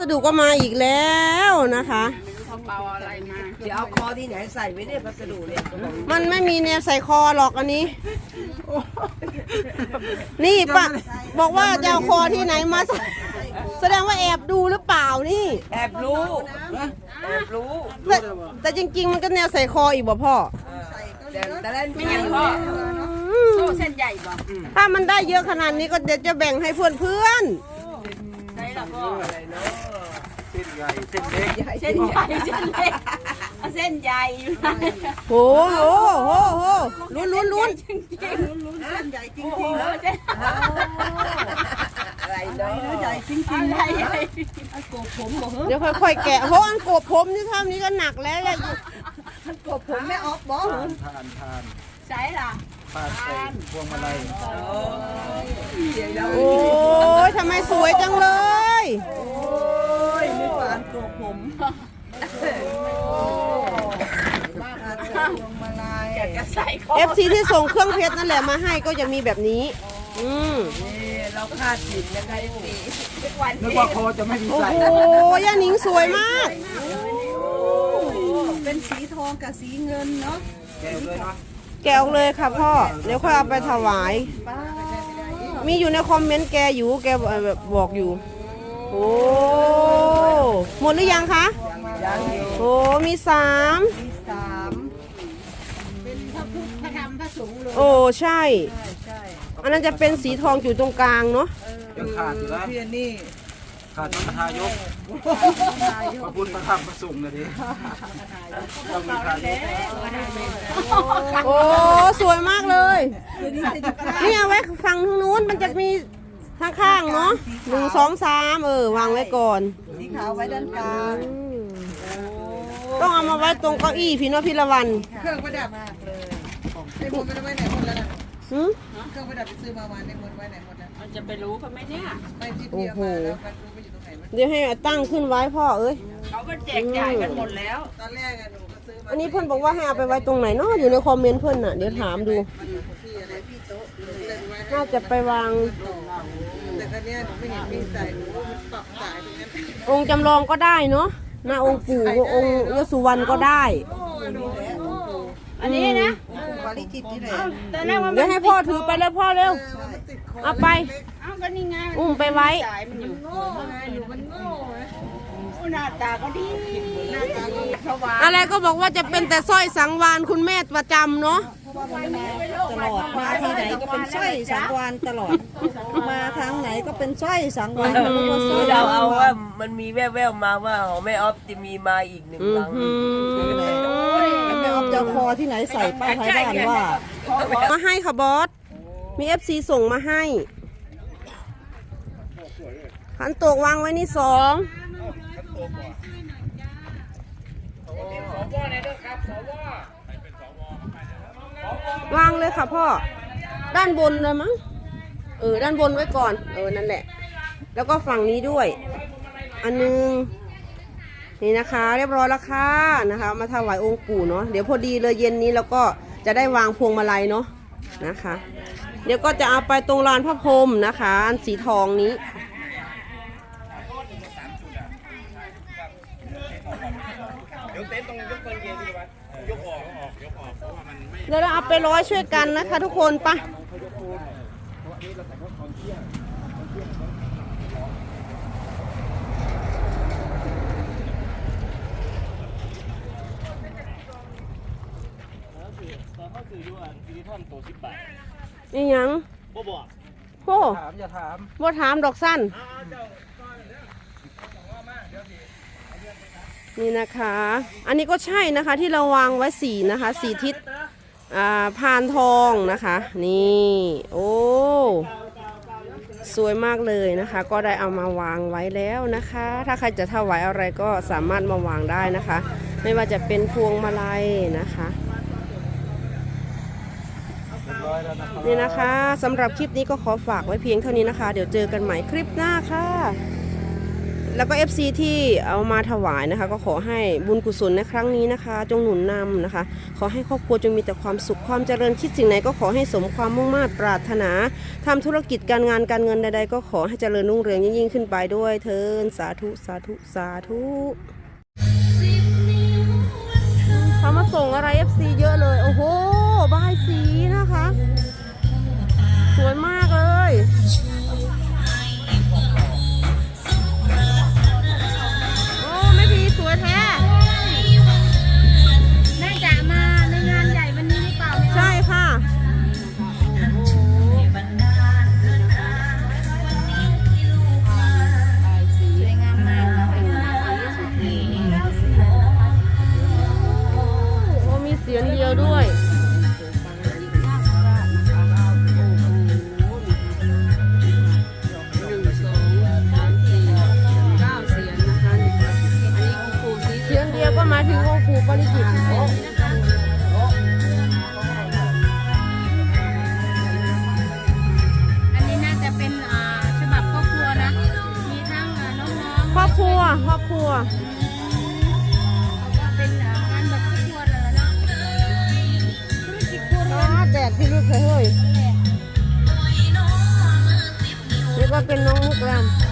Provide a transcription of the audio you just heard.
สดุก็มาอีกแล้วนะคะเขาเปาอะไรมา เดี๋ยวเอาคอที่ไหนใส่ไว้เนี่ยพัสดุเนี่ยมันไม่มีแนวใส่คอหรอกอันนี้ นี่ปะบอกว่าจะเอาคอที่ไหนมาใส่แสดงว่าแอบดูหรือเปล่านี่ แอบรู้แอบรู้แต่แต่จริง ๆ มันก็แนวใส่คออีกบ่พ่อแต่แต่ละไม่นี่ยังพ่อโซ่เส้นใหญ่บ่ถ้ามันได้เยอะขนาดนี้ก็เดี๋ยวจะแบ่งให้เพื่อนใช่หร อะไรเนาะเส้นใหญ่เส้นเล็กเส้นใหญ่เส้นเล็กเอาเส้นใหญ่อยู่นะๆโหโหโหโหลุ้นลุ้นลุ้นจริงจริงลุ้นเส้นใหญ่จริงจริงเส้นอะไรเนาะใหญ่จริงจริงใหญ่ใหญ่เดี๋ยวค่อยๆแกะโหอันกบผมนี่เท่านี้ก็หนักแล้วอย่าผมไม่ออกบ่ทานทานทาน ใช่ล่ะทานใส่พวงมาลัยโอ้ยทำไมสวยจังเลยไม่ปานตัวผมอยากจะใส่คอเอฟซีที่ส่งเครื่องเพชรนั่นแหละมาให้ก็จะมีแบบนี้ อืมนี่เราคาดผิดนะคะยังมีทุกวันนึกนี้ว่าคอจะไม่มีโอ้ใส่โหย่าหนิงสวยมาก เป็นสีทองกับสีเงินเนาะ แกะเลยเนาะ แกะออกเลยค่ะพ่อ เดี๋ยวค่อยเอาไปถวาย มีอยู่ในคอมเมนต์แกอยู่ แกแบบบอกอยู่ โอ้ หมดหรือยังคะยังอยู่โอ้ มีสาม สามเป็นพระพุทธพระธรรมพระสงฆ์เลยโอ้ใช่อันนั้นจะเป็นสีทองอยู่ตรงกลางเนาะ ยังขาดอยู่นะพี่นี่ ขาดพระทายกพระพุทธพระธรรมพระสงฆ์เลยดิต้องมีทายกโอ้สวยมากเลยนี่เอาไว้ฝั่งทางนู้นมันจะมีข้างๆเนาะหนึ่งสองสามเออวางไว้ก่อนสีขาวไว้ด้านกลางต้องเอามาไว้ตรงเก้าอี้พี่นพพิรวัน เครื่องประดับมากเลยในมนไม่ได้ไว้ไหนหมดแล้วนะ หืมเครื่องประดับไปซื้อมาวานในมนไว้ไหนหมดแล้วมันจะไปรู้เขาไหมเนี่ยไปที่เดียวมาแล้วมันรู้ไปอยู่ตรงไหนมันเดี๋ยวให้ตั้งขึ้นไว้พ่อเอ้ย เขาก็แจกจ่ายกันหมดแล้ว ตอนแรกอะหนูก็ซื้อมาอันนี้เพื่อนบอกว่าให้เอาไปไว้ตรงไหนเนาะอยู่ในคอมเมนต์เพื่อนน่ะเดี๋ยวถามดูพี่อะไรพี่โต๊ะหนูเลยไว้ให้น่าจะไปวางต่อแต่ครั้นี้หนูไม่เห็นมีสายหนูว่ามันปรับสายตรงนั้นองค์จำลองก็ได้เนาะหน้าองค์ปู่องค์ยสุวรรณก็ได้อันนี้นะปาริจิตนี่แหละตอนแรกว่าเดี๋ยวให้พ่อถือไปเลยพ่อเร็ว เอาไป เอ้าก็นี่ไงอุ้มไปไว้ สายมันอยู่โง่ไงหนูมันโง่ไงโอ้หน้าตาก็ดีหน้าตาดีสว่างอะไรก็บอกว่าจะเป็นแต่สร้อยสังวานคุณแม่ประจำเนาะ ตลอดมาที่ไหนก็เป็นสร้อยสังวานตลอด มาทางไหนก็เป็นสร้อยสังวานเป็นสร้อยเราเอาว่ามันมีแว่วๆมาว่าของแม่ออฟจะมีมาอีกหนึ่งครั้งแล้วแม่ออฟ จะเอาคอที่ไหนใส่ป้าไทยบ้านว่า มาให้ค่ะบอส มีเอฟซีส่งมาให้ ขันโตกวางไว้นี่สองวางเลยค่ะพ่อ ด้านบนเลยมั้ง เออ ด้านบนไว้ก่อน เออ นั่นแหละ แล้วก็ฝั่งนี้ด้วย อันนึง นี่นะคะ เรียบร้อยแล้วค่ะนะคะ มาถวายองค์ปู่เนาะเดี๋ยวพอดีเลยเย็นนี้แล้วก็จะได้วางพวงมาลัยเนาะนะคะ เดี๋ยวก็จะเอาไปตรงลานพระพรหมนะคะอันสีทองนี้เดี๋ยวเราเอาไปร้อยช่วยกันนะคะ ทุกคนไปะ นี่ยังบ่บอกโอ้ถามอย่าถามบ่ถามดอกสั้นนี่นะคะ อันนี้ก็ใช่นะคะที่เราวางไว้สีนะคะสีทิศอ่าพานทองนะคะ นี่ โอ้ สวยมากเลยนะคะ ก็ได้เอามาวางไว้แล้วนะคะ ถ้าใครจะถวายอะไรก็สามารถมาวางได้นะคะ ไม่ว่าจะเป็นพวงมาลัยนะคะ เรียบร้อยแล้ว นะครับนี่นะคะสำหรับคลิปนี้ก็ขอฝากไว้เพียงเท่านี้นะคะ เดี๋ยวเจอกันใหม่คลิปหน้าค่ะ แล้วก็ FC ที่เอามาถวายนะคะ ก็ขอให้บุญกุศลในครั้งนี้นะคะ จงหนุนนำนะคะ ขอให้ครอบครัวจงมีแต่ความสุขความเจริญคิดสิ่งไหนก็ขอให้สมความมุ่งมา่ปรารถนาทำธุรกิจการงานการเงินใดๆ ก็ขอให้เจริญรุ่งเรืองยิ่งๆขึ้นไปด้วยเทินสาธุสาธุสาธุเขามาส่งอะไร FC เยอะเลยโอ้โห บายสีนะคะ สวยมาก ถึงองค์ปู่ปริจิตรอันนี้น่าจะเป็นอ่าฉบับครอบครัวนะ มีทั้งอ่าน้องๆครอบครัวครอบครัวเป็นอ่างานแบบครอบครัวเลยเนาะธุรกิจครัวเรือนแดดพี่ลูกเคยเฮ้ยเรียกว่าเป็นน้องมุกรำ